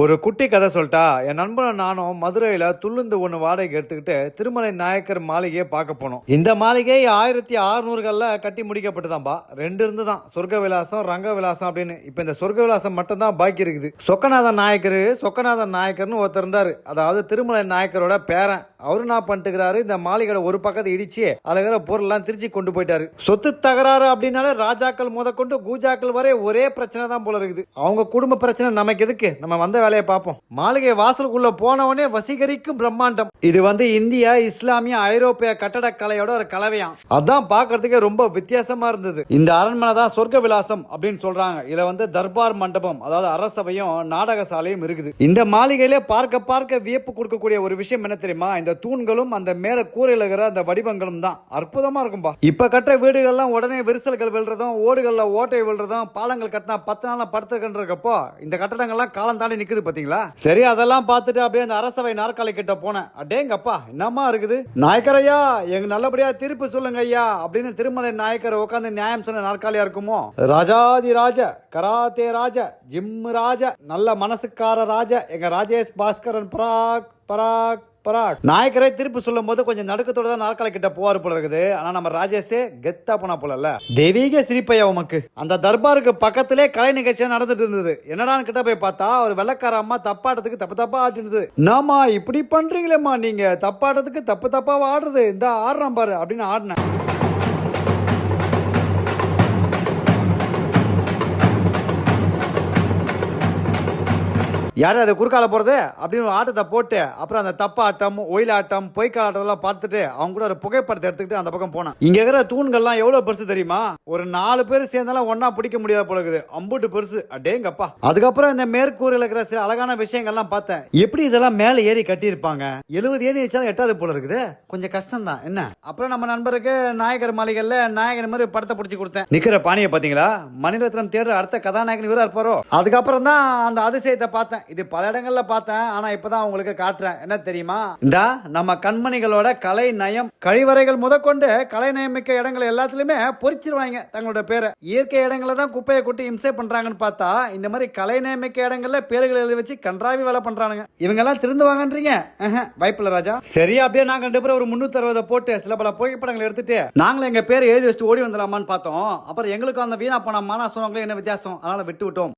ஒரு குட்டி கதை சொல்லிட்டா என் நண்பனும் நானும் மதுரையில் துள்ளுந்து ஒன்று வாடகைக்கு எடுத்துக்கிட்டு திருமலை நாயக்கர் மாளிகையை பார்க்க போனோம். இந்த மாளிகை ஆயிரத்தி அறுநூறுகளில் கட்டி முடிக்கப்பட்டுதான்பா ரெண்டு இருந்து தான் சொர்க்க விலாசம் ரங்க விலாசம் அப்படின்னு. இப்போ இந்த சொர்க்க விலாசம் மட்டும்தான் பாக்கி இருக்குது. சொக்கநாதன் நாயக்கர் சொக்கநாதன் நாயக்கர்னு ஒருத்தர் இருந்தார். அதாவது திருமலை நாயக்கரோட பேரன். அவரு என்ன பண்ணிட்டுக்கிறாரு? இந்த மாளிகையோட ஒரு பக்கத்தை இடிச்சு அதுக்கிற பொருள்லாம் திருச்சி கொண்டு போயிட்டாரு. சொத்து தகராறு அப்படின்னாலே ராஜாக்கள் முதற்கொண்டு கூஜாக்கள் வரை ஒரே பிரச்சனை தான் போல இருக்குது. அவங்க குடும்ப பிரச்சனை நமக்கு எதுக்கு? நம்ம வந்த வேலையை பார்ப்போம். மாளிகை வாசலுக்குள்ள போனவனே வசீகரிக்கும் பிரம்மாண்டம். இது வந்து இந்தியா இஸ்லாமிய ஐரோப்பிய கட்டடக்கலையோட ஒரு கலவையாம். அதான் பார்க்கிறதுக்கே ரொம்ப வித்தியாசமா இருந்தது. இந்த அரண்மனை தான் சொர்க்க விலாசம் அப்படின்னு சொல்றாங்க. இதுல வந்து தர்பார் மண்டபம் அதாவது அரசவையும் நாடக சாலையும் இருக்குது. இந்த மாளிகையிலே பார்க்க பார்க்க வியப்பு கொடுக்கக்கூடிய ஒரு விஷயம் என்ன தெரியுமா? இந்த தூண்களும் அந்த மேல கூரையில் இருக்கிற அந்த வடிவங்களும் தான். அற்புதமா இருக்கும்பா. இப்ப கட்ட வீடுகள்லாம் உடனே விரிசல்கள் விழுறதும் ஓடுகள்ல ஓட்டை விழுறதும் பாலங்கள் கட்டினா பத்து நாள் படுத்துக்கின்றப்போ இந்த கட்டடங்கள்லாம் காலம் தாண்டி நிக்குது பாத்தீங்களா? சரி அதெல்லாம் பார்த்துட்டு அப்படியே அந்த அரசவை நாற்காலி கிட்ட போனேன். அடேங்கப்பா என்னம்மா இருக்குது? நாயக்கர் ஐயா எங்க நல்லபடியா திருப்பி சொல்லுங்க ஐயா அப்படின்னு திருமலை நாயக்கர் உட்காந்து நியாயம் சொன்ன நாற்காலியா இருக்குமோ? ராஜாதி ராஜ கராத்தே ராஜ ஜிம் ராஜ நல்ல மனசுக்கார ராஜ எங்க ராஜேஷ் பாஸ்கரன் பராக் பராக் பராக் நாயக்கரே திருப்பி சொல்லும் போது கொஞ்சம் நடுக்கத்தோட தான் நாற்காலி கிட்ட போவார் போல இருக்குது. ஆனா நம்ம ராஜேஷே கெத்தா போனா போல தெய்வீக சிரிப்பையா உமக்கு. அந்த தர்பாருக்கு பக்கத்திலே கலை நிகழ்ச்சியா நடந்துட்டு இருந்தது. என்னடான்னு கிட்ட போய் பார்த்தா ஒரு வெள்ளக்கார அம்மா தப்பாட்டத்துக்கு தப்பு தப்பா ஆட்டினது நாமா இப்படி பண்றீங்களேம்மா நீங்க? தப்பாட்டத்துக்கு தப்பு தப்பாவா ஆடுறது. இந்த ஆடுறான் பாரு அப்படின்னு ஆடினேன். யார் அதை குறுக்கால போகிறது அப்படின்னு ஒரு ஆட்டத்தை போட்டு அப்புறம் அந்த தப்பாட்டம் ஒயிலாட்டம் பொய்க்கால் ஆட்டத்தெல்லாம் பார்த்துட்டு அவங்க கூட ஒரு புகைப்படத்தை எடுத்துக்கிட்டு அந்த பக்கம் போனேன். இங்கே இருக்கிற தூண்கள்லாம் எவ்வளோ பெருசு தெரியுமா? ஒரு நாலு பேர் சேர்ந்தாலும் ஒன்றா பிடிக்க முடியாத போல இருக்குது. அம்புட்டு பெருசு. அடேங்கப்பா. அதுக்கப்புறம் இந்த மேற்கூரில் இருக்கிற சில அழகான விஷயங்கள்லாம் பார்த்தேன். எப்படி இதெல்லாம் மேலே ஏறி கட்டியிருப்பாங்க? எழுபது ஏணி வச்சாலும் எட்டாவது போல இருக்குது. கொஞ்சம் கஷ்டம் தான் என்ன? அப்புறம் நம்ம நண்பருக்கு நாயகர் மாளிகையில் நாயகர் மாதிரி படத்தை பிடிச்சி கொடுத்தேன். நிற்கிற பாணியை பார்த்தீங்களா? மணிரத்னம் தேடுற அடுத்த கதாநாயகன் இவராக இருப்பாரோ? அதுக்கப்புறம் தான் அந்த அதிசயத்தை பார்த்தேன். இது பல இடங்கள்ல பார்த்தேன் ஆனா இப்பதான் உங்களுக்கு காட்டுறேன். என்ன தெரியுமா? இந்த நம்ம கண்மணிகளோட கலை நயம் கழிவறைகள் முதற்கொண்டு கலை நயமிக்க இடங்கள் எல்லாத்துலயுமே பொறிச்சிருவாங்க தங்களோட பேரை. இயற்கை இடங்களை தான் குப்பையை கொட்டி இம்சை பண்றாங்கன்னு பார்த்தா இந்த மாதிரி கலை நயமிக்க இடங்கள்ல பேர்கள் எழுதி வச்சு கன்றாவி வேலை பண்றானுங்க. இவங்க எல்லாம் திருந்துவாங்கன்றீங்க வாய்ப்பில்ல ராஜா. சரி அப்படியே நாங்க ரெண்டு பேரும் ஒரு முன்னூத்தி அறுபதை போட்டு சில பல புகைப்படங்கள் எடுத்துட்டு நாங்களும் எங்க பேரை எழுதி வச்சுட்டு ஓடி வந்துடலாமான்னு பார்த்தோம். அப்புறம் எங்களுக்கும் அந்த வீணா போன மானா சொன்னவங்களும் என்ன வித்தியாசம்? அதனால விட்டு விட்டோம்.